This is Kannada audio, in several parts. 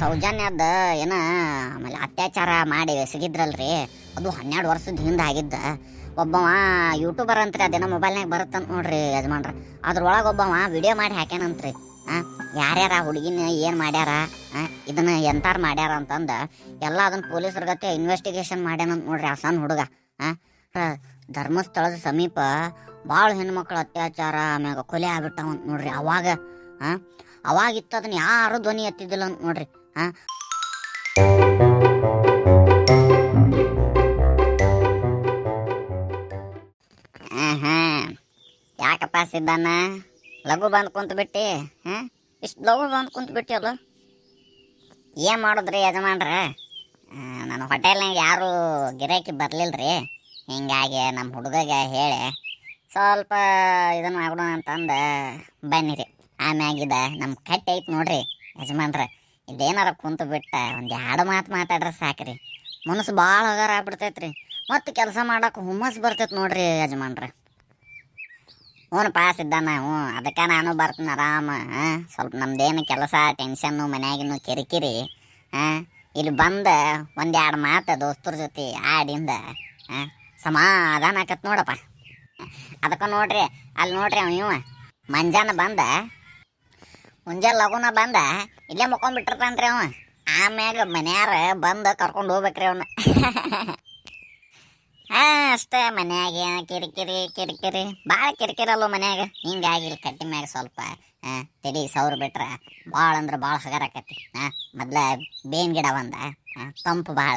ಸೌಜನ್ಯದ ಏನ ಆಮೇಲೆ ಅತ್ಯಾಚಾರ ಮಾಡಿ ಎಸಗಿದ್ರಲ್ರಿ. ಅದು ಹನ್ನೆರಡು ವರ್ಷದ ಹಿಂದೆ ಆಗಿದ್ದ. ಒಬ್ಬವ ಯೂಟ್ಯೂಬರ್ ಅಂತ್ರಿ, ಅದೇನೋ ಮೊಬೈಲ್ನಾಗ ಬರುತ್ತಂತ ನೋಡ್ರಿ ಯಜಮಾನ್ರ. ಅದ್ರೊಳಗೆ ಒಬ್ಬವ ವಿಡಿಯೋ ಮಾಡಿ ಹಾಕ್ಯಾನಂತ್ರಿ. ಹಾಂ ಯಾರ್ಯಾರ ಹುಡುಗಿನ ಏನು ಮಾಡ್ಯಾರ ಇದನ್ನ ಎಂತಾರ ಮಾಡ್ಯಾರ ಅಂತಂದು, ಎಲ್ಲ ಅದನ್ನ ಪೊಲೀಸರ ಗತೆ ಇನ್ವೆಸ್ಟಿಗೇಷನ್ ಮಾಡ್ಯಾನಂತ ನೋಡ್ರಿ ಆ ಹುಡುಗ. ಹಾಂ ಧರ್ಮಸ್ಥಳದ ಸಮೀಪ ಭಾಳ ಹೆಣ್ಮಕ್ಳು ಅತ್ಯಾಚಾರ, ಆಮ್ಯಾಗ ಕೊಲೆ ಆಗ್ಬಿಟ್ಟಾವಂತ ನೋಡ್ರಿ ಅವಾಗ. ಹಾಂ ಅವಾಗಿತ್ತು ಅದನ್ನ ಯಾರು ಧ್ವನಿ ಎತ್ತಿದ್ದಿಲ್ಲ ಅಂತ ನೋಡ್ರಿ. ಆಹಾ. ಯಾಕಪ್ಪ ಲಘು ಬಂದು ಕುಂತು ಬಿಟ್ಟಿ, ಹಾ? ಇಷ್ಟು ಲಘು ಬಂದು ಕುಂತು ಬಿಟ್ಟಿ ಅಲ್ಲ ಏನು ಮಾಡಿದ್ರಿ ಯಜಮಾನ್ರ? ನನ್ನ ಹೋಟೆಲ್ನಾಗ ಯಾರೂ ಗಿರಾಕಿ ರೀ ಹಿಂಗಾಗಿ ನಮ್ಮ ಹುಡುಗಗೆ ಹೇಳಿ, ಸ್ವಲ್ಪ ಇದನ್ನ ಮಾಡೋಣ ಅಂತಂದು, ಬನ್ನಿರಿ. ಆಮ್ಯಾಗಿದ ನಮ್ಮ ಕಟ್ಟಿ ಐತೆ ನೋಡ್ರಿ ಯಜಮಾನ್ರ. ಇದೇನಾರ ಕುಂತು ಬಿಟ್ಟ ಒಂದು ಎರಡು ಮಾತು ಮಾತಾಡ್ರೆ ಸಾಕ್ರಿ. ಮನಸ್ಸು ಭಾಳ ಹಗಾರ ಆಗ್ಬಿಡ್ತೈತ್ರಿ. ಮತ್ತು ಕೆಲಸ ಮಾಡೋಕೆ ಹುಮ್ಮಸ್ ಬರ್ತೈತೆ ನೋಡ್ರಿ ಯಜಮಾನ್ರ. ಹ್ಞೂ ಪಾಸ್ ಇದ್ದಾನ ಹ್ಞೂ. ಅದಕ್ಕೆ ನಾನು ಬರ್ತೀನಿ ಆರಾಮ ಸ್ವಲ್ಪ ನಮ್ದೇನು ಕೆಲಸ, ಟೆನ್ಷನ್ನು ಮನ್ಯಾಗಿನೂ ಕಿರಿಕಿರಿ, ಹಾಂ? ಇಲ್ಲಿ ಬಂದ ಒಂದೆರಡು ಮಾತು ದೋಸ್ತರ ಜೊತೆ ಆಡಿಂದ ಸಮಾಧಾನ ಆಕತ್ ನೋಡಪ್ಪ. ಅದಕ್ಕೆ ನೋಡ್ರಿ, ಅಲ್ಲಿ ನೋಡ್ರಿ ಅವ ಇವ. ಮಂಜಾನ ಬಂದ ಮುಂಜಾನೆ ಲಗುನ ಬಂದ, ಇಲ್ಲೇ ಮುಕ್ಕೊಂಡ್ಬಿಟ್ಟಿರ್ತಾನ್ರಿ ಅವ ಆಮ್ಯಾಗ ಮನ್ಯಾರ ಬಂದು ಕರ್ಕೊಂಡು ಹೋಗ್ಬೇಕ್ರಿ ಅವನ್ನ ಹಾ, ಅಷ್ಟೇ ಮನ್ಯಾಗ ಕಿರಿಕಿರಿ ಕಿರಿಕಿರಿ. ಭಾಳ ಕಿರಿಕಿರಲ್ಲ ಮನ್ಯಾಗ. ಹಿಂಗಾಗಿಲ್ಲ ಕಟ್ಟಿ ಮ್ಯಾಗ ಸ್ವಲ್ಪ ತಡಿ ಸೌರ್ ಬಿಟ್ರ ಭಾಳ ಅಂದ್ರೆ ಭಾಳ ಹಗರ ಆಕತಿ ಹಾಂ, ಮೊದ್ಲ ಬೇವಿನ ಗಿಡ ಬಂದ ತಂಪು ಭಾಳ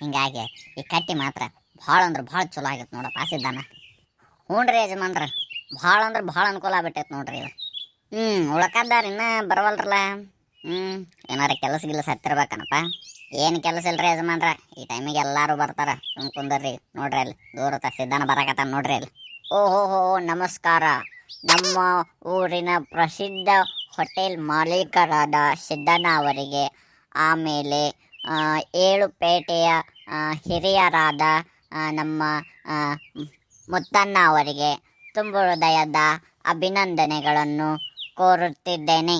ಹಿಂಗಾಗಿ ಈ ಕಟ್ಟಿ ಮಾತ್ರ ಭಾಳ ಅಂದ್ರೆ ಭಾಳ ಚಲೋ ಆಗೈತೆ ನೋಡಪ್ಪ ಆಸಿದ್ದಾನ ಹ್ಞೂ ರೀ ಯಜಮಾನ್ರ ಭಾಳ ಅಂದ್ರೆ ಭಾಳ ಅನುಕೂಲ ಆಗ್ಬಿಟ್ಟೈತೆ ನೋಡ್ರಿ ಇದು ಹ್ಞೂ ಉಳ್ಕದ್ದಾರ ಇನ್ನೂ ಬರವಲ್ರಲ್ಲ. ಹ್ಞೂ ಏನಾರ ಕೆಲಸ ಗಿಲಸ ಹತ್ತಿರ್ಬೇಕನಪ್ಪ. ಏನು ಕೆಲಸ ಇಲ್ರಿ ಯಜಮಾನ್ರ? ಈ ಟೈಮಿಗೆ ಎಲ್ಲರೂ ಬರ್ತಾರ. ಸುಮ್ ಕುಂದರ್ರಿ. ನೋಡ್ರಿ ಅಲ್ಲಿ. ದೂರ ಸಿದ್ಧಾನ ಬರಕತ್ತ ನೋಡ್ರಿ ಅಲ್ಲಿ. ಓಹೋ ನಮಸ್ಕಾರ. ನಮ್ಮ ಊರಿನ ಪ್ರಸಿದ್ಧ ಹೋಟೆಲ್ ಮಾಲೀಕರಾದ ಸಿದ್ದಣ್ಣ ಅವರಿಗೆ ಆಮೇಲೆ ಏಳು ಪೇಟೆಯ ಹಿರಿಯರಾದ ನಮ್ಮ ಮುತ್ತಣ್ಣ ಅವರಿಗೆ ತುಂಬ ಹೃದಯದ ಅಭಿನಂದನೆಗಳನ್ನು ಕೋರುತ್ತಿದ್ದೇನೆ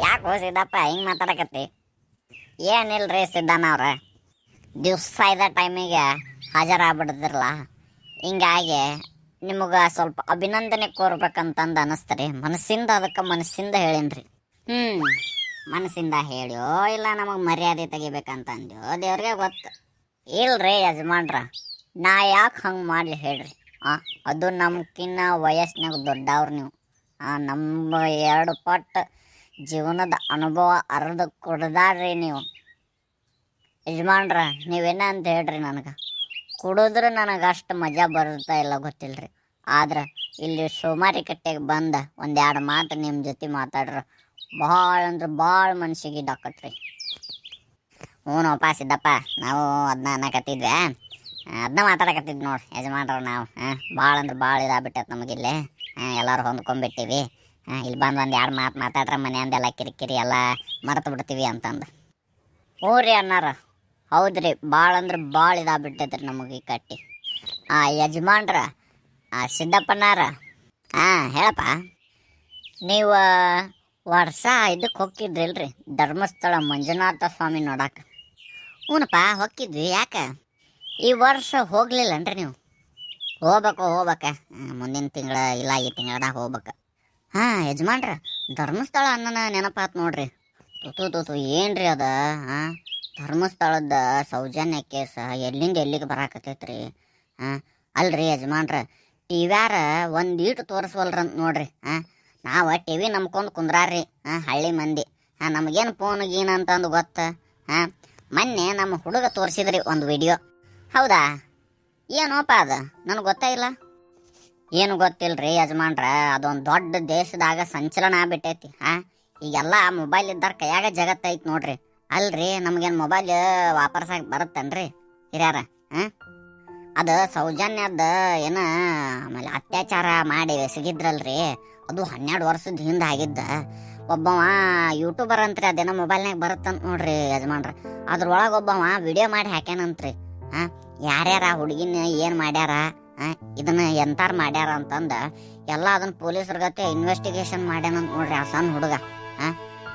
ಯಾಕೆ ಸಿದ್ದಪ್ಪ ಹಿಂಗೆ ಮಾತಾಡಕತ್ತಿ? ಏನಿಲ್ಲ ರೀ ಅವ್ರ ದಿವಸ ಇದ್ದ ಟೈಮಿಗೆ ಹಾಜರಾಗ್ಬಿಡ್ದಿರಲ್ಲ ಹಿಂಗಾಗಿ ನಿಮಗೆ ಸ್ವಲ್ಪ ಅಭಿನಂದನೆ ಕೋರ್ಬೇಕಂತಂದು ಅನಿಸ್ತರಿ. ಮನಸ್ಸಿಂದ ಅದಕ್ಕೆ ಮನಸ್ಸಿಂದ ಹೇಳೀನ್ರಿ. ಹ್ಞೂ ಮನಸ್ಸಿಂದ ಹೇಳ್ಯೋ ಇಲ್ಲ ನಮಗೆ ಮರ್ಯಾದೆ ತೆಗಿಬೇಕಂತ ಅಂದ್ಯೋ ದೇವ್ರಿಗೆ ಗೊತ್ತು. ಇಲ್ರಿ ಯಜಮಾನ್ರ, ನಾ ಯಾಕೆ ಹಂಗೆ ಮಾಡಲಿ ಹೇಳ್ರಿ? ಆ, ಅದು ನಮ್ಕಿನ್ನ ವಯಸ್ಸಿನಾಗ ದೊಡ್ಡವ್ರು ನೀವು. ಆ ನಮ್ಮ ಎರಡು ಪಟ್ಟು ಜೀವನದ ಅನುಭವ ಅರ್ಧ ಕುಡ್ದಾಡ್ರಿ ನೀವು. ಯಜಮಾನ್ರ, ನೀವೇನ ಅಂತ ಹೇಳ್ರಿ ನನಗೆ. ಕುಡಿದ್ರೆ ನನಗೆ ಅಷ್ಟು ಮಜಾ ಬರುತ್ತಾ ಇಲ್ಲ ಗೊತ್ತಿಲ್ರಿ. ಆದ್ರೆ ಇಲ್ಲಿ ಸೋಮಾರಿ ಕಟ್ಟೆಗೆ ಬಂದ ಒಂದೆರಡು ಮಾತು ನಿಮ್ಮ ಜೊತೆ ಮಾತಾಡ್ರ. ಭಾಳ ಅಂದ್ರೆ ಭಾಳ ಮನ್ಸಿಗೆ ಹ್ಞೂ ಹ್ಞೂನಪ್ಪ ಸಿದ್ದಪ್ಪ, ನಾವು ಅದನ್ನ ಅನ್ನಕತ್ತಿದ್ವಿ. ಅದನ್ನ ಮಾತಾಡಕತ್ತಿದ್ವಿ ನೋಡಿ ಯಜಮಾನ್ರ ನಾವು. ಹಾಂ ಭಾಳ ಅಂದ್ರೆ ಭಾಳ ಇದಾಗ್ಬಿಟ್ಟೈತೆ ನಮಗಿಲ್ಲಿ. ಎಲ್ಲರೂ ಹೊಂದ್ಕೊಂಡ್ಬಿಟ್ಟಿವಿ ಇಲ್ಲಿ ಬಂದು ಒಂದು ಎರಡು ಮಾತು ಮಾತಾಡ್ರೆ ಮನೆಯಂದೆಲ್ಲ ಕಿರಿಕಿರಿ ಎಲ್ಲ ಮರೆತು ಬಿಡ್ತೀವಿ ಅಂತಂದು. ಹ್ಞೂ ರೀ ಅಣ್ಣಾರ ರೀ ಭಾಳ ಅಂದ್ರೆ ಭಾಳ ಇದಾಗ್ಬಿಟ್ಟೈತ್ರಿ ನಮಗೆ ಈ ಕಟ್ಟಿ. ಆ, ಯಜಮಾನ್ರ, ಆ ಸಿದ್ದಪ್ಪನಾರ ಹಾಂ ಹೇಳಪ್ಪ. ನೀವು ವರ್ಷ ಇದಕ್ಕೆ ಹೋಗಿದ್ರಿಲ್ರಿ ಧರ್ಮಸ್ಥಳ ಮಂಜುನಾಥ ಸ್ವಾಮಿ ನೋಡಕ್ಕೆ ಹ್ಞೂನಪ್ಪ ಹೊಕ್ಕಿದ್ವಿ ಯಾಕೆ? ಈ ವರ್ಷ ಹೋಗ್ಲಿಲ್ಲನ್ರಿ ನೀವು. ಹೋಗ್ಬೇಕು, ಹೋಗ್ಬೇಕ. ಮುಂದಿನ ತಿಂಗಳ ಇಲ್ಲ, ಈ ತಿಂಗಳದಾಗ ಹೋಗ್ಬೇಕು. ಹಾಂ, ಯಜಮಾನ್ರ, ಧರ್ಮಸ್ಥಳ ಅನ್ನನ ನೆನಪಾತ್ ನೋಡ್ರಿ. ತುತು ತುತು, ಏನ್ರಿ ಅದ? ಹಾಂ, ಧರ್ಮಸ್ಥಳದ ಸೌಜನ್ಯ ಕೇಸ ಎಲ್ಲಿಂದ ಎಲ್ಲಿಗೆ ಬರಾಕತೈತ್ರಿ ಹಾಂ, ಅಲ್ರಿ ಯಜಮಾನ್ರ, ಟಿವ್ಯಾರ ಒಂದು ಈಟು ತೋರಿಸ್ವಲ್ರಂತ ನೋಡ್ರಿ. ಹಾಂ, ನಾವು ಟಿ ವಿ ನಂಬ್ಕೊಂಡು ಕುಂದ್ರಾರ್ರಿ. ಹಾಂ, ಹಳ್ಳಿ ಮಂದಿ. ಹಾಂ, ನಮಗೇನು ಫೋನ್ ಗೀನ್ ಅಂತಂದು ಗೊತ್ತ? ಹಾಂ, ಮೊನ್ನೆ ನಮ್ಮ ಹುಡುಗ ತೋರಿಸಿದ್ರಿ ಒಂದು ವಿಡಿಯೋ. ಹೌದಾ? ಏನೋಪ ಅದ. ನನಗೆ ಗೊತ್ತೇ ಇಲ್ಲ. ಏನು ಗೊತ್ತಿಲ್ರಿ ಯಜಮಾನ್ರ, ಅದೊಂದು ದೊಡ್ಡ ದೇಶದಾಗ ಸಂಚಲನ ಆಗ್ಬಿಟ್ಟೈತಿ, ಹಾ? ಈಗೆಲ್ಲ ಮೊಬೈಲ್ ಇದ್ದಾರ ಕೈಯಾಗ ಜಗತ್ತೈತಿ ನೋಡ್ರಿ. ಅಲ್ರಿ, ನಮಗೇನು ಮೊಬೈಲ್ ವಾಪರ್ಸಾಗಿ ಬರುತ್ತನ್ರಿ, ಹಿರಿಯಾರ, ಹಾ? ಅದು ಸೌಜನ್ಯದ ಏನ ಆಮೇಲೆ ಅತ್ಯಾಚಾರ ಮಾಡಿ ಎಸಗಿದ್ರಲ್ರಿ, ಅದು ಹನ್ನೆರಡು ವರ್ಷದ ಹಿಂದೆ ಆಗಿದ್ದ. ಒಬ್ಬವ ಯೂಟ್ಯೂಬರ್ ಅಂತ್ರಿ, ಅದೇನೋ ಮೊಬೈಲ್ನಾಗ ಬರುತ್ತಂತ ನೋಡ್ರಿ ಯಜಮಾನ್ರ. ಅದ್ರೊಳಗೆ ಒಬ್ಬವ ವಿಡಿಯೋ ಮಾಡಿ ಹಾಕ್ಯಾನಂತ್ರಿ, ಹಾ? ಯಾರ್ಯಾರ ಹುಡುಗಿನ ಏನು ಮಾಡ್ಯಾರ ಇದನ್ನ ಎಂತಾರ ಮಾಡ್ಯಾರ ಅಂತಂದ ಎಲ್ಲ ಅದನ್ನ ಪೊಲೀಸರ ಗತೆ ಇನ್ವೆಸ್ಟಿಗೇಷನ್ ಮಾಡ್ಯಾನಂತ ನೋಡ್ರಿ ಆ ಸಣ್ಣ ಹುಡುಗ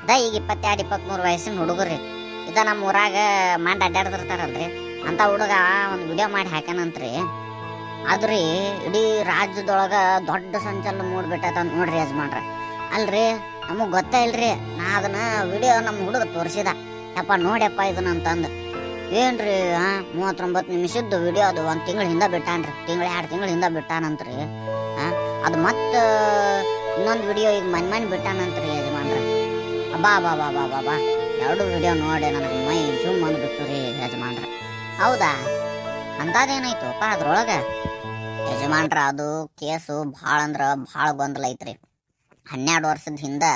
ಅದ ಈಗ ಇಪ್ಪತ್ತೆರಡು ಇಪ್ಪತ್ತ್ಮೂರು ವಯಸ್ಸಿನ ಹುಡುಗರಿ ಇದ ನಮ್ಮ ಊರಾಗ ಮಂಡ್ ಅಡ್ಡಾಡ್ತಿರ್ತಾರಲ್ರಿ ಅಂತ ಹುಡುಗ ಒಂದು ವಿಡಿಯೋ ಮಾಡಿ ಹಾಕ್ಯಾನಂತ್ರಿ. ಆದ್ರಿ ಇಡೀ ರಾಜ್ಯದೊಳಗ ದೊಡ್ಡ ಸಂಚಲನ ಮೂಡ್ಬಿಟ್ಟದ ನೋಡ್ರಿ ಯಜಮಾನ್ರ. ಅಲ್ರಿ, ನಮಗೆ ಗೊತ್ತೇ ಇಲ್ರಿ, ನಾ ಅದನ್ನ ವಿಡಿಯೋ ನಮ್ಮ ಹುಡುಗ ತೋರಿಸಿದ. ಯಪ್ಪ ನೋಡ್ಯಪ್ಪ ಇದನ್ನ ಅಂತಂದು. ಏನ್ರಿ ಆ? ಮೂವತ್ತೊಂಬತ್ತು ನಿಮಿಷದ್ದು ವಿಡಿಯೋ ಅದು ಒಂದು ತಿಂಗಳ ಹಿಂದೆ ಬಿಟ್ಟಾನ್ರಿ. ತಿಂಗಳ ಎರಡು ತಿಂಗಳ ಹಿಂದೆ ಬಿಟ್ಟಾನಂತ್ರಿ ಆ? ಅದು ಮತ್ತೆ ಇನ್ನೊಂದು ವಿಡಿಯೋ ಈಗ ಮನೆ ಮನೆ ಬಿಟ್ಟಾನಂತ್ರಿ ಯಜಮಾನ್ರಿ. ಬಾ ಬಾ ಬಾ ಬಾ ಬಾ ಬಾ. ಎರಡು ವಿಡಿಯೋ ನೋಡಿ ನನಗೆ ಮೈ ಜೂಮ್ ಅಂದ್ಬಿಟ್ಟು ರೀ ಯಜಮಾನ್ರ. ಹೌದಾ? ಅಂಥದ್ದೇನಾಯ್ತುಪ್ಪ ಅದ್ರೊಳಗೆ? ಯಜಮಾನ್ರ ಅದು ಕೇಸು ಭಾಳ ಅಂದ್ರೆ ಭಾಳ ಗೊಂದಲ ಐತ್ರಿ. ಹನ್ನೆರಡು ವರ್ಷದ ಹಿಂದೆ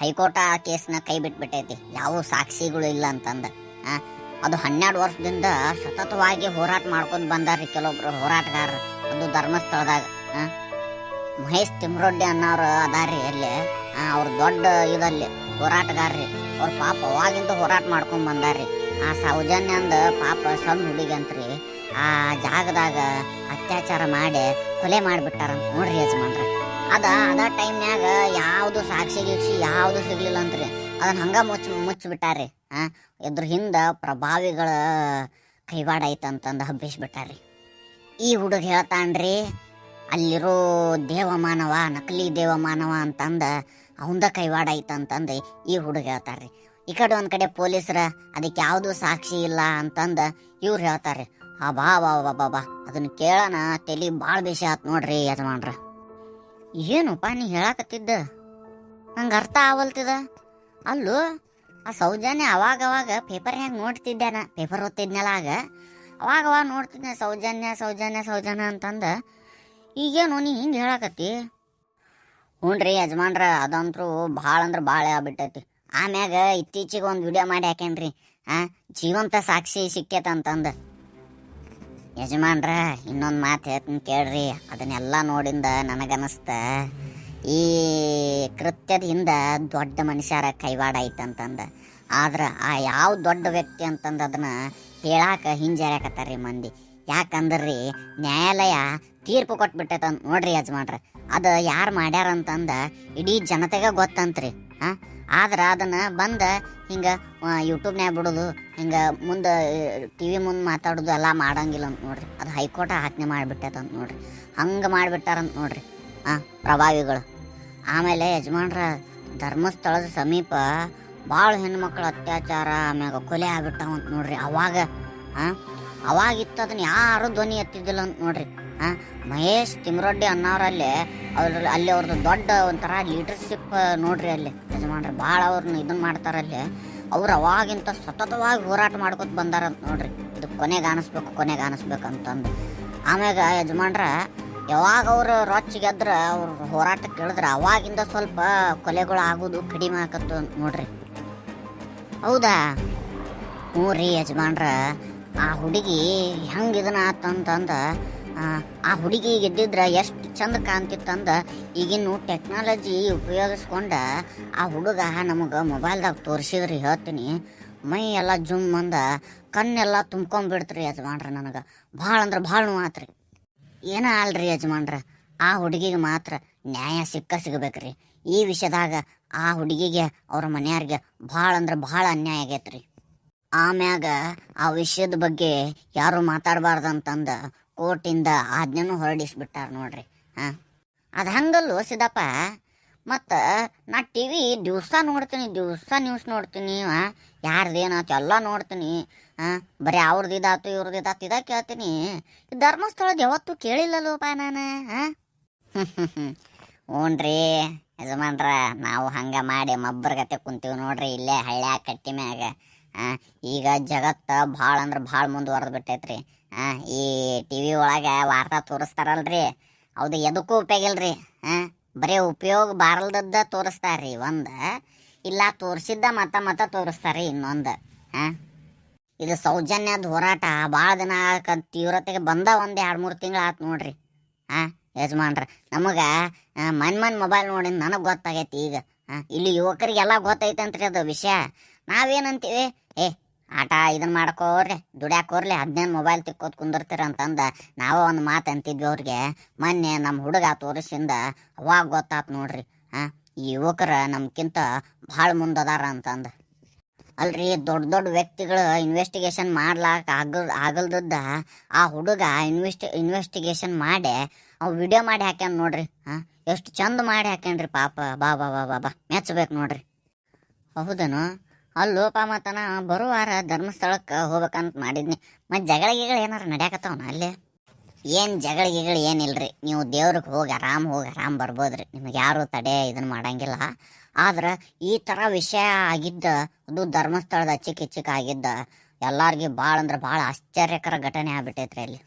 ಹೈಕೋರ್ಟ್ ಆ ಕೇಸ್ನ ಕೈ ಬಿಟ್ಬಿಟ್ಟೈತಿ. ಯಾವ ಸಾಕ್ಷಿಗಳು ಇಲ್ಲ ಅಂತಂದು ಆ, ಅದು ಹನ್ನೆರಡು ವರ್ಷದಿಂದ ಸತತವಾಗಿ ಹೋರಾಟ ಮಾಡ್ಕೊಂಡು ಬಂದಾರ್ರಿ ಕೆಲವೊಬ್ರು ಹೋರಾಟಗಾರರು. ಅದು ಧರ್ಮಸ್ಥಳದಾಗ ಮಹೇಶ್ ತಿಮ್ರೊಡ್ಡಿ ಅನ್ನೋರು ಅದಾರ್ರಿ ಅಲ್ಲಿ ಅವ್ರ ದೊಡ್ಡ ಇದಲ್ಲಿ ಹೋರಾಟಗಾರ್ರಿ. ಅವ್ರ ಪಾಪ ಅವಾಗಿಂದ ಹೋರಾಟ ಮಾಡ್ಕೊಂಡು ಬಂದಾರ್ರಿ. ಆ ಸೌಜನ್ಯ ಅಂದ ಪಾಪ ಸಣ್ಣ ಹುಡುಗಿ ಅಂತ್ರಿ ಆ ಜಾಗದಾಗ ಅತ್ಯಾಚಾರ ಮಾಡಿ ಕೊಲೆ ಮಾಡಿಬಿಟ್ಟಾರ ನೋಡ್ರಿ ಯಜಮಾನ್ರ. ಅದ ಅದ ಟೈಮ್ನ್ಯಾಗ ಯಾವುದು ಸಾಕ್ಷಿ ಗೀಕ್ಷಿ ಯಾವುದು ಸಿಗ್ಲಿಲ್ಲ ಅಂತ್ರಿ ಅದನ್ನ ಹಂಗ ಮುಚ್ಚಿ, ಮುಚ್ಚಿಬಿಟ್ಟಾರ್ರಿ. ಇದ್ರ ಹಿಂದೆ ಪ್ರಭಾವಿಗಳ ಕೈವಾಡ ಐತಂತಂದು ಹಬ್ಬಿಸ್ಬಿಟ್ಟಾರಿ ಈ ಹುಡುಗ ಹೇಳ್ತಾನ್ರಿ, ಅಲ್ಲಿರೋ ದೇವಮಾನವ, ನಕಲಿ ದೇವಮಾನವ ಅಂತಂದ ಅವಂದ ಕೈವಾಡ ಐತಂತಂದು ಈ ಹುಡುಗ ಹೇಳ್ತಾರ್ರಿ. ಈ ಕಡೆ ಒಂದು ಕಡೆ ಪೊಲೀಸರ ಅದಕ್ಕೆ ಯಾವುದು ಸಾಕ್ಷಿ ಇಲ್ಲ ಅಂತಂದು ಇವ್ರು ಹೇಳ್ತಾರೆ ಆ ಬಾ ಬಾ ಬಾ ಬಾ ಬಾ ಅದನ್ನು ಕೇಳೋಣ, ತಲೆ ಭಾಳ ಬೇಷ ಆತ್ ನೋಡ್ರಿ ಯಜಮಾನ್ರ. ಏನಪ್ಪ ನೀ ಹೇಳಾಕತ್ತಿದ್ದ? ನಂಗೆ ಅರ್ಥ ಆವಲ್ತಿದ? ಅಲ್ಲೂ ಆ ಸೌಜನ್ಯ ಅವಾಗ ಅವಾಗ ಹೆಂಗೆ ನೋಡ್ತಿದ್ದೆ ಪೇಪರ್ ಓದ್ತಿದ್ನಲ್ಲ ಆಗ. ಅವಾಗ ಅವಾಗ ನೋಡ್ತಿದ್ದೆ ಸೌಜನ್ಯ ಸೌಜನ್ಯ ಸೌಜನ್ಯ ಅಂತಂದ. ಈಗೇನು ನೀ ಹಿಂಗೆ ಹೇಳಾಕತ್ತಿ? ಹ್ಞೂನ್ರಿ ಯಜಮಾನ್ರ, ಅದಂತರೂ ಭಾಳ ಅಂದ್ರೆ ಭಾಳ ಆಗ್ಬಿಟ್ಟೈತಿ. ಆಮ್ಯಾಗ ಇತ್ತೀಚಿಗೆ ಒಂದು ವಿಡಿಯೋ ಮಾಡಿ ಹಾಕೇನ್ರಿ ಹಾಂ ಜೀವಂತ ಸಾಕ್ಷಿ ಸಿಕ್ಕೇತಂತಂದ ಯಜಮಾನ್ರ, ಇನ್ನೊಂದು ಮಾತು ಹೇಳ್ತೀನಿ ಕೇಳ್ರಿ. ಅದನ್ನೆಲ್ಲ ನೋಡಿಂದ ನನಗನ್ನಿಸ್ತ ಈ ಕೃತ್ಯದ ಹಿಂದ ದೊಡ್ಡ ಮನುಷ್ಯರ ಕೈವಾಡ ಐತಂತಂದ. ಆದ್ರೆ ಆ ಯಾವ ದೊಡ್ಡ ವ್ಯಕ್ತಿ ಅಂತಂದ ಅದನ್ನ ಹೇಳಾಕ ರೀ ಮಂದಿ. ಯಾಕಂದ್ರಿ ನ್ಯಾಯಾಲಯ ತೀರ್ಪು ಕೊಟ್ಬಿಟ್ಟೈತಂತ ನೋಡ್ರಿ ಯಜಮಾನ್ರ. ಅದು ಯಾರು ಮಾಡ್ಯಾರ ಅಂತಂದ ಇಡೀ ಜನತೆಗೆ ಗೊತ್ತಂತ್ರಿ ಹಾಂ ಆದ್ರೆ ಅದನ್ನ ಬಂದ ಹಿಂಗ ಯೂಟ್ಯೂಬ್ನ್ಯಾಗ ಬಿಡೋದು, ಹಿಂಗ ಮುಂದೆ ಟಿ ವಿ ಮುಂದೆ ಮಾತಾಡೋದು ಎಲ್ಲ ಮಾಡಂಗಿಲ್ಲ ಅಂತ ನೋಡ್ರಿ. ಅದು ಹೈಕೋರ್ಟ್ ಆಜ್ಞೆ ಅಂತ ನೋಡ್ರಿ. ಹಂಗೆ ಮಾಡಿಬಿಟ್ಟಾರಂತ ನೋಡ್ರಿ. ಪ್ರಭಾವಿಗಳು. ಆಮೇಲೆ ಯಜಮಾನ್ರ ಧರ್ಮಸ್ಥಳದ ಸಮೀಪ ಭಾಳ ಹೆಣ್ಮಕ್ಳ ಅತ್ಯಾಚಾರ, ಆಮ್ಯಾಗ ಕೊಲೆ ಆಗ್ಬಿಟ್ಟಾವಂತ ನೋಡ್ರಿ. ಅವಾಗ ಆ ಅವಾಗಿತ್ತು ಅದನ್ನ ಯಾರು ಧ್ವನಿ ಎತ್ತಿದ್ದಿಲ್ಲ ಅಂತ ನೋಡ್ರಿ. ಆ ಮಹೇಶ್ ತಿಮ್ರೊಡ್ಡಿ ಅನ್ನೋರಲ್ಲಿ ಅವ್ರ ಅಲ್ಲಿ ಅವ್ರದ್ದು ದೊಡ್ಡ ಒಂಥರ ಲೀಡರ್ಶಿಪ್ ನೋಡ್ರಿ ಅಲ್ಲಿ. ಯಜಮಾನ್ರ ಭಾಳ ಅವ್ರನ್ನ ಇದನ್ನ ಮಾಡ್ತಾರಲ್ಲಿ. ಅವ್ರು ಅವಾಗಿಂತ ಸತತವಾಗಿ ಹೋರಾಟ ಮಾಡ್ಕೊತ ಬಂದಾರಂತ ನೋಡ್ರಿ. ಇದು ಕೊನೆಗೆ ಅನಿಸ್ಬೇಕು ಕೊನೆಗೆ ಅನಿಸ್ಬೇಕು ಅಂತಂದು ಆಮ್ಯಾಗ ಯಜಮಾನ್ರ ಯಾವಾಗ ಅವರು ರೊಚ್ಚಿಗೆದ್ರ ಅವ್ರ ಹೋರಾಟ ಕೇಳಿದ್ರೆ ಅವಾಗಿಂದ ಸ್ವಲ್ಪ ಕೊಲೆಗಳು ಆಗೋದು ಕಡಿಮೆ ಆಕತ್ತು ಅಂತ ನೋಡ್ರಿ. ಹೌದಾ? ಹ್ಞೂ ರೀ ಯಜಮಾನ್ರ ಆ ಹುಡುಗಿ ಹೆಂಗೆ ಇದನ್ನ ಆತಂತಂದ ಆ, ಹುಡುಗಿ ಗೆದ್ದಿದ್ರೆ ಎಷ್ಟು ಚಂದ ಕಾಣ್ತಿತ್ತಂದ ಈಗಿನ ಟೆಕ್ನಾಲಜಿ ಉಪಯೋಗಿಸ್ಕೊಂಡ ಆ ಹುಡುಗ ನಮಗೆ ಮೊಬೈಲ್ದಾಗ ತೋರಿಸಿದ್ರಿ ಹೇಳ್ತೀನಿ. ಮೈ ಎಲ್ಲ ಜುಮ್ ಅಂದ ಕಣ್ಣೆಲ್ಲ ತುಂಬ್ಕೊಂಬಿಡ್ತ್ರಿ ಯಜಮಾನ್ರ ನನಗೆ. ಭಾಳ ಅಂದ್ರೆ ಭಾಳ ನೋವಾತ್ರಿ. ಏನ ಅಲ್ರಿ ಯಜಮಾನ್ರ? ಆ ಹುಡುಗಿಗೆ ಮಾತ್ರ ನ್ಯಾಯ ಸಿಕ್ಕ ಸಿಗಬೇಕ್ರಿ. ಈ ವಿಷಯದಾಗ ಆ ಹುಡುಗಿಗೆ, ಅವ್ರ ಮನೆಯವ್ರಿಗೆ ಭಾಳ ಅಂದ್ರೆ ಭಾಳ ಅನ್ಯಾಯ ಆಗೈತ್ರಿ. ಆಮ್ಯಾಗ ಆ ವಿಷಯದ ಬಗ್ಗೆ ಯಾರು ಮಾತಾಡಬಾರ್ದಂತಂದ ಕೋರ್ಟಿಂದ ಆಜ್ಞೆನೂ ಹೊರಡಿಸ್ಬಿಟ್ಟಾರ ನೋಡ್ರಿ. ಹಾ? ಅದು ಹಂಗಲ್ಲೋ ಸಿದ್ದಪ್ಪ? ಮತ್ತು ನಾ ಟಿ ವಿ ದಿವಸ ನೋಡ್ತೀನಿ ದಿವಸ ನ್ಯೂಸ್ ನೋಡ್ತೀನಿ ಯಾರ್ದೇನಾಯ್ತು ಎಲ್ಲ ನೋಡ್ತೀನಿ ಆ, ಬರೀ ಅವ್ರದ್ದು ಇದಾತು ಇವ್ರದ್ದು ಇದಾತು ಇದ ಕೇಳ್ತೀನಿ. ಧರ್ಮಸ್ಥಳದ ಯಾವತ್ತೂ ಕೇಳಿಲ್ಲಲ್ಲೋಪ ನಾನು ಹ್ಞೂನ್ರಿ ಯಜಮಾನ್ರ ನಾವು ಹಂಗೆ ಮಾಡಿ ಮಬ್ಬರ್ಗತೆ ಕುಂತೀವಿ ನೋಡ್ರಿ ಇಲ್ಲೇ ಹಳ್ಳ್ಯಾಗ ಕಟ್ಟಿ ಮ್ಯಾಗ ಈಗ ಜಗತ್ತ ಭಾಳ ಅಂದ್ರೆ ಭಾಳ ಮುಂದುವರೆದು ಬಿಟ್ಟೈತ್ರಿ ಆ, ಈ ಟಿ ವಿ ಒಳಗೆ ವಾರ್ತಾ ತೋರಿಸ್ತಾರಲ್ರಿ ಅದು ಎದಕ್ಕೂ ಉಪಯೋಗ ಇಲ್ರಿ ಆ, ಬರೀ ಉಪಯೋಗ ಬಾರಲ್ದದ್ದ ತೋರಿಸ್ತಾರ್ರಿ ಒಂದು, ಇಲ್ಲ ತೋರಿಸಿದ್ದ ಮತ್ತ ಮತ್ತ ತೋರಿಸ್ತಾರ್ರಿ ಇನ್ನೊಂದು ಹಾಂ ಇದು ಸೌಜನ್ಯದ ಹೋರಾಟ ಭಾಳ ದಿನ ತೀವ್ರತೆಗೆ ಬಂದ ಒಂದು ಎರಡು ಮೂರು ತಿಂಗಳು ಆತು ನೋಡ್ರಿ ಹಾಂ ಯಜಮಾನ್ರ, ನಮಗೆ ಮನ್ ಮನ್ ಮೊಬೈಲ್ ನೋಡಿ ನನಗೆ ಗೊತ್ತಾಗೈತಿ ಈಗ ಹಾಂ ಇಲ್ಲಿ ಯುವಕರಿಗೆಲ್ಲ ಗೊತ್ತೈತಂತ್ರಿ ಅದು ವಿಷಯ, ನಾವೇನಂತೀವಿ, ಏ ಆಟ ಇದನ್ ಮಾಡ್ಕೋರ್ರಿ ದುಡ್ಯಾಕೋರ್ಲಿ ಹದಿನೈದು ಮೊಬೈಲ್ ತಿಕ್ಕೋತ್ ಕುಂದಿರ್ತೀರ ಅಂತಂದ ನಾವು ಒಂದು ಮಾತು ಅಂತಿದ್ವಿ ಅವ್ರಿಗೆ. ಮೊನ್ನೆ ನಮ್ಮ ಹುಡುಗ ತೋರಿಸಿಂದ ಅವಾಗ ಗೊತ್ತಾತು ನೋಡ್ರಿ. ಆ, ಈ ಯುವಕರ ನಮ್ಕಿಂತ ಭಾಳ ಮುಂದದಾರ ಅಂತಂದ. ಅಲ್ರಿ, ದೊಡ್ಡ ದೊಡ್ಡ ವ್ಯಕ್ತಿಗಳು ಇನ್ವೆಸ್ಟಿಗೇಷನ್ ಮಾಡ್ಲಾಕ ಆಗಲ್, ಆಗಲ್ದದ್ದ ಆ ಹುಡುಗ ಇನ್ವೆಸ್ಟಿ ಇನ್ವೆಸ್ಟಿಗೇಷನ್ ಮಾಡಿ ಅವ್ ವಿಡಿಯೋ ಮಾಡಿ ಹಾಕ್ಯಾನ ನೋಡ್ರಿ. ಹಾಂ ಎಷ್ಟು ಚಂದ ಮಾಡಿ ಹಾಕ್ಯಾನ್ರಿ ಪಾಪ. ಬಾ ಬಾ ಬಾ ಬಾ ಬಾ. ಮೆಚ್ಚಬೇಕು ನೋಡ್ರಿ. ಹೌದನು? ಅಲ್ಲೋಪ ಮತ್ತನ ಬರುವಾರ ಧರ್ಮಸ್ಥಳಕ್ಕೆ ಹೋಗ್ಬೇಕಂತ ಮಾಡಿದ್ನಿ. ಮತ್ತು ಜಗಳ ಗಿಗಳ ಏನಾರ ನಡೆಯಕತ್ತವನ ಅಲ್ಲೇ? ಏನು ಜಗಳ ಗಿಗಳ ರೀ ನೀವು ದೇವ್ರಿಗೆ ಹೋಗಿ, ಆರಾಮ್ ಹೋಗಿ, ಆರಾಮ್ ಬರ್ಬೋದ್ರಿ. ನಿಮ್ಗೆ ಯಾರು ತಡೆ ಇದನ್ನ ಮಾಡಂಗಿಲ್ಲ. ಆದ್ರೆ ಈ ಥರ ವಿಷಯ ಆಗಿದ್ದ, ಅದು ಧರ್ಮಸ್ಥಳದ ಚಿಕ್ಕ ಚಿಕ್ಕ ಆಗಿದ್ದ, ಎಲ್ಲಾರ್ಗಿ ಭಾಳ ಅಂದ್ರೆ ಭಾಳ ಆಶ್ಚರ್ಯಕರ ಘಟನೆ ಆಗ್ಬಿಟ್ಟೈತ್ರಿ ಅಲ್ಲಿ.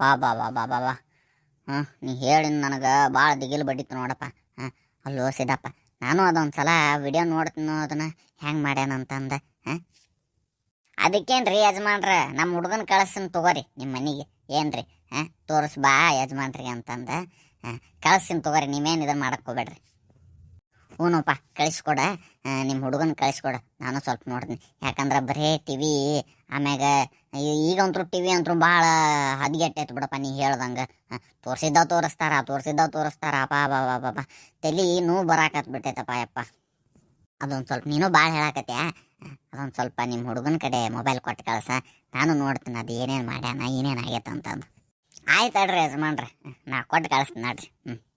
ಬಾ ಬಾ ಬಾ ಬಾ ಬಾ ಬಾ. ಹಾಂ ನೀ ಹೇಳಿದ ನನಗೆ ಭಾಳ ದಿಗಿಲು ಬಡಿತು ನೋಡಪ್ಪ. ಹಾಂ ಅಲ್ಲೋ ಸಿದ್ದಪ್ಪ. ನಾನು ಅದೊಂದು ಸಲ ವಿಡಿಯೋ ನೋಡ್ತೀನೋ ಅದನ್ನ? ಹೆಂಗೆ ಮಾಡ್ಯಾನಂತಂದ, ಹಾಂ? ಅದಕ್ಕೇನ್ರಿ ಯಜಮಾನ್ರ ನಮ್ಮ ಹುಡುಗನ ಕಳಸನ್ ತಗೋರಿ ನಿಮ್ಮ ಮನೆಗೆ. ಏನ್ರಿ, ಹಾಂ? ತೋರಿಸ್ ಬಾ ಯಜಮಾನ್ರಿಗೆ ಅಂತಂದ, ಹಾಂ? ಕಳಿಸ್ತೀನಿ ತಗೋರಿ, ನೀವೇನು ಮಾಡಕ್ಕೆ ಹೋಗ್ಬೇಡ್ರಿ. ಹ್ಞೂನಪ್ಪ ಕಳಿಸ್ಕೊಡ ನಿಮ್ಮ ಹುಡುಗನ ಕಳಿಸ್ಕೊಡ, ನಾನು ಸ್ವಲ್ಪ ನೋಡ್ತೀನಿ. ಯಾಕಂದ್ರೆ ಬರೇ ಟಿ ವಿ ಆಮ್ಯಾಗ ಈಗಂತರೂ ಈಗಂತೂ ಟಿ ವಿ ಅಂತೂ ಭಾಳ ಹದಗೆಟ್ಟೈತೆ ಬಿಡಪ್ಪ ನೀ ಹೇಳ್ದಂಗೆ ತೋರಿಸಿದ್ದ ತೋರಿಸ್ತಾರ ತೋರಿಸಿದ್ದ ತೋರಿಸ್ತಾರ ಅಪ್ಪ ಬಾ ಬಾ ಬಾ ತಲೆ ನೋವು ಬರಾಕತ್ ಬಿಟ್ಟೈತಪ್ಪ ಯಪ್ಪ. ಅದೊಂದು ಸ್ವಲ್ಪ, ನೀನು ಭಾಳ ಹೇಳಾಕತ್ಯಾ? ಅದೊಂದು ಸ್ವಲ್ಪ ನಿಮ್ಮ ಹುಡುಗನ ಕಡೆ ಮೊಬೈಲ್ ಕೊಟ್ಟು ಕಳ್ಸ. ನಾನು ನೋಡ್ತೀನಿ, ಅದು ಏನೇನು ಮಾಡ್ಯಾನ, ಏನೇನು ಆಗೈತೆ ಅಂತಂದು. ಆಯ್ತು ಅಡ್ರಿ ಯಜಮಾನ್ರಿ, ನಾ ಕೊಟ್ಟು ಕಳಿಸ್ತೀನಿ ನೋಡ್ರಿ ಹ್ಞೂ